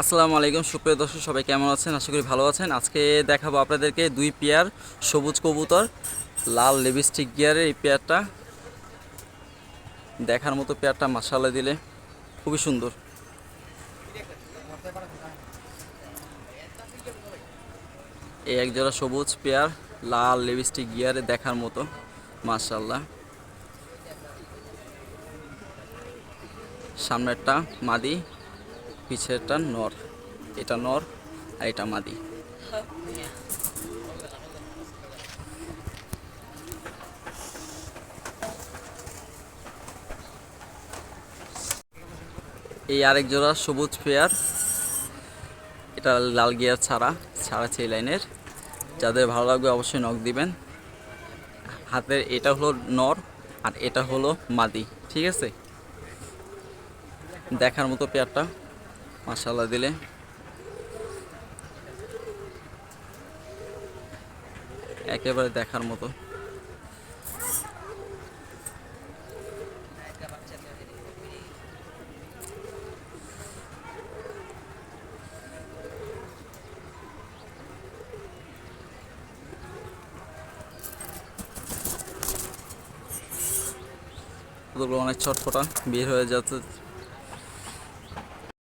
আসসালামু আলাইকুম, সুপ্রিয় দর্শক, সবাই কেমন আছেন? আশা করি ভালো আছেন। আজকে দেখাবো আপনাদেরকে দুই পেয়ার সবুজ কবুতর, লাল লিপস্টিক গিয়ারের এই পেয়ারটা। দেখার মতো পেয়ারটা মাসালা দিলে খুবই সুন্দর। এই এক জোড়া সবুজ পেয়ার, লাল লিপস্টিক গিয়ারে দেখার মতো মাশাল্লাহ সামনেরটা মাদি পিছেরটা নর, এটা নর আর এটা মাদি। এই আরেক জোড়া সবুজ পেয়ার, এটা লাল গিয়ার ছাড়া ছাড়া এই লাইনের। যাদের ভালো লাগবে অবশ্যই নখ দিবেন। হাতের এটা হলো নর আর এটা হলো মাদি, ঠিক আছে? দেখার মতো পেয়ারটা। মাসাল্লাহ দিলে। একেবারে দেখার মতো। অনেক ছটফটা বের হয়ে যাচ্ছে।